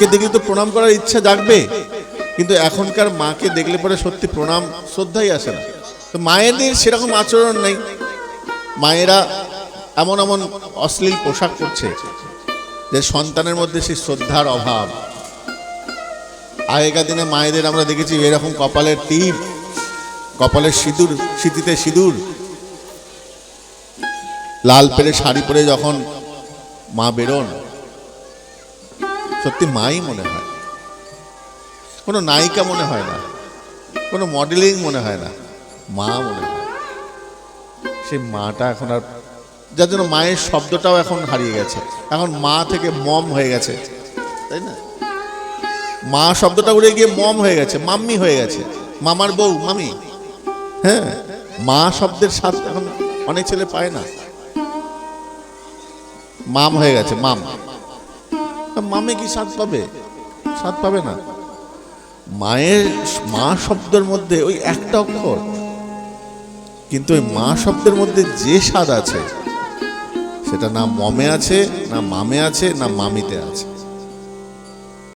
মাকে দেখলে তো প্রণাম করার ইচ্ছা জাগবে। কিন্তু এখনকার মাকে দেখলে পরে সত্যি প্রণাম শ্রদ্ধাই আসে না। তো মায়েদের সেরকম আচরণ নেই। মায়েরা এমন এমন অশ্লীল পোশাক পরছে যে সন্তানের মধ্যে সেই শ্রদ্ধার অভাব। আগেকার দিনে মায়েদের আমরা দেখেছি এরকম কপালের টিপ কপালের সিঁদুর স্মৃতিতে সিঁদুর। লাল পেরে শাড়ি পরে যখন মা বেরোন সত্যি মাই মনে হয়। কোনো নায়িকা মনে হয় না। কোনো মডেলিং মনে হয় না। মা মনে হয়। সেই মাটা এখন আর যার জন্য মায়ের শব্দটাও এখন হারিয়ে গেছে। এখন মা থেকে মম হয়ে গেছে। তাই না? মা শব্দটা উড়ে গিয়ে মম হয়ে গেছে। মাম্মি হয়ে গেছে। মামার বউ, মামি। হ্যাঁ? মা শব্দের স্বাদ এখন অনেক ছেলে পায় না। মাম হয়ে গেছে, মাম। মামে কি স্বাদ পাবে? স্বাদ পাবে না। মায়ের মা শব্দের মধ্যে ওই একটা অক্ষর। কিন্তু ওই মা শব্দের মধ্যে যে স্বাদ আছে, সেটা না মমে আছে, না মামে আছে, না মামিতে আছে।